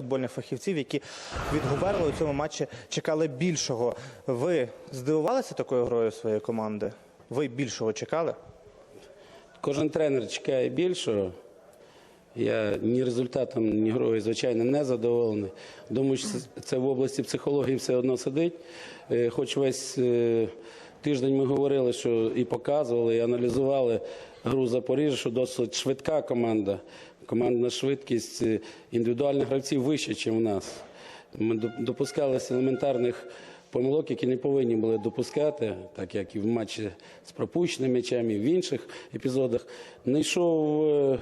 футбольних фахівців, які від Губерла у цьому матчі чекали більшого. Ви здивувалися такою грою своєї команди? Ви більшого чекали? Кожен тренер чекає більшого. Я ні результатом, ні грою, звичайно, не задоволений. Думаю, що це- в області психології все одно сидить. Е, Хоч весь е, тиждень ми говорили, що і показували, і аналізували гру Запоріжжя, що досить швидка команда. Командна швидкість е, індивідуальних гравців вища, ніж у нас. Ми допускалися елементарних помилок, які не повинні були допускати, так як і в матчі з пропущеними м'ячами, і в інших епізодах. Не йшов е,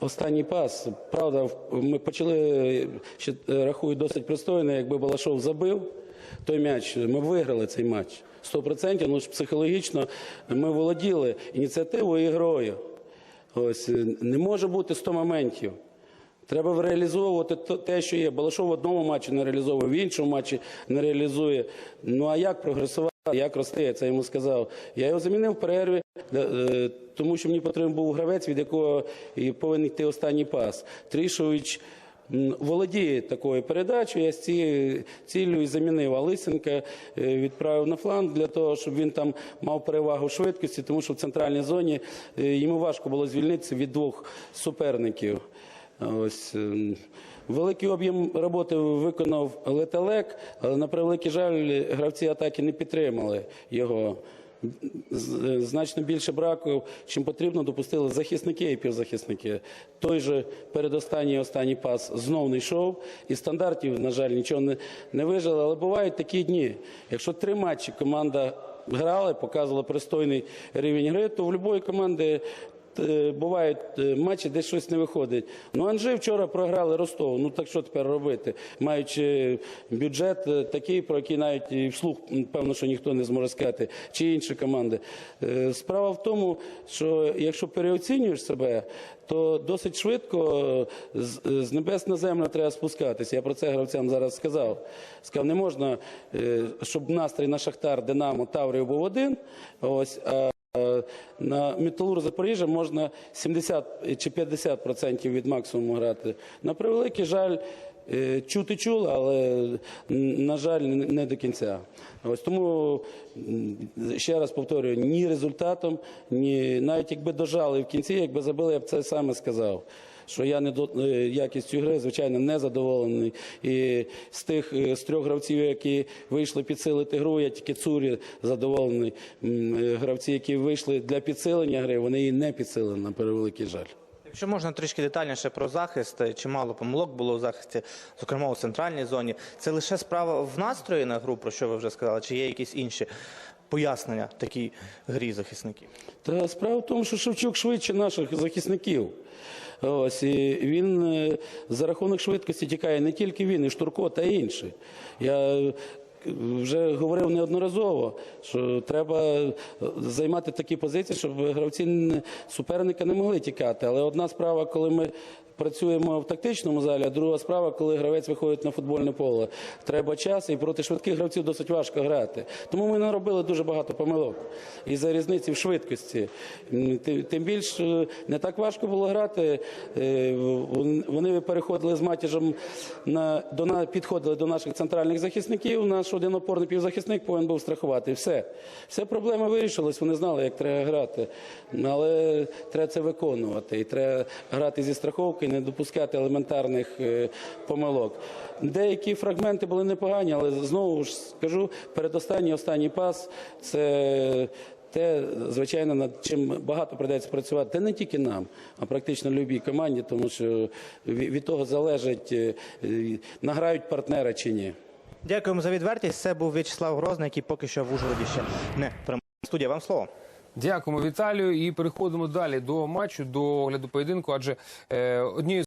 останній пас. Правда, ми почали, е, ще рахую, досить пристойно, якби Балашов забив той м'яч, ми б виграли цей матч. 100%, ну ж психологічно ми володіли ініціативою і грою. Ось е, не може бути 100 моментів. Треба реалізовувати те, що є. Балашов в одному матчі не реалізовує, в іншому матчі не реалізує. Ну а як прогресувати, як рости? Я це йому сказав. Я його замінив в перерві, е, тому що мені потрібен був гравець, від якого повинен йти останній пас. Трішович володіє такою передачею. Я з цією ціллю замінив. А Лисенка е, відправив на фланг для того, щоб він там мав перевагу швидкості, тому що в центральній зоні е, йому важко було звільнитися від двох суперників. Ось ем, великий об'єм роботи виконав Летелек, але на превеликий жаль, гравці атаки не підтримали його. Значно більше браку, чим потрібно, допустили захисники і півзахисники. Той же передостанній і останній пас знов не йшов. І стандартів, на жаль, нічого не, не вижили. Але бувають такі дні. Якщо три матчі команда грала, показувала пристойний рівень гри, то в будь-якої команди бувають е, матчі, де щось не виходить. Ну, Анжи вчора програли Ростову. Ну так що тепер робити? Маючи бюджет е, такий, про який навіть і вслух, певно, що ніхто не зможе сказати, чи інші команди. Е, Справа в тому, що якщо переоцінюєш себе, то досить швидко е, з, небес на землю треба спускатися. Я про це гравцям зараз сказав. Сказав, не можна, е, щоб настрій на Шахтар, Динамо, Таврію був один. Ось, Е, На металур Запоріжжя можна 70 чи 50% від максимуму грати. На превеликий жаль, е, чути чули, але на жаль, не до кінця. Ось тому ще раз повторюю, ні результатом, ні навіть якби дожали в кінці, якби забили, я б це саме сказав. Що я не до е, якістю гри, звичайно, не задоволений. І з тих е, з трьох гравців, які вийшли підсилити гру, я тільки цурі задоволений. Е, Гравці, які вийшли для підсилення гри, вони її не підсилили, на превеликий жаль. Якщо можна трішки детальніше про захист, е, чимало помилок було у захисті, зокрема у центральній зоні. Це лише справа в настрої на гру, про що ви вже сказали, чи є якісь інші пояснення такій грі захисників? Та справа в тому, що Шевчук швидше наших захисників. Ось і він е, за рахунок швидкості тікає не тільки він, і Штурко, та інші. Я вже говорив неодноразово, що треба е, займати такі позиції, щоб гравці суперника не могли тікати. Але одна справа, коли ми працюємо в тактичному залі, а друга справа, коли гравець виходить на футбольне поле. Треба час, і проти швидких гравців досить важко грати. Тому ми наробили дуже багато помилок. І за різниці в швидкості. Тим більше не так важко було грати. Е, Вони переходили з матіжем на, до, підходили до наших центральних захисників. Наш один опорний півзахисник повинен був страхувати. Все. Все проблеми вирішились, вони знали, як треба грати. Але треба це виконувати. І треба грати зі страховки, не допускати елементарних е, помилок. Деякі фрагменти були непогані, але знову ж скажу, передостанній останній пас це. Те, звичайно, над чим багато придеться працювати, та не тільки нам, а практично любій команді, тому що від того залежить, е, е, награють партнери чи ні. Дякуємо за відвертість. Це був В'ячеслав Грозний, який поки що в Ужгороді ще не приймає. Студія, вам слово. Дякуємо, Віталію. І переходимо далі до матчу, до огляду поєдинку. Адже е, однією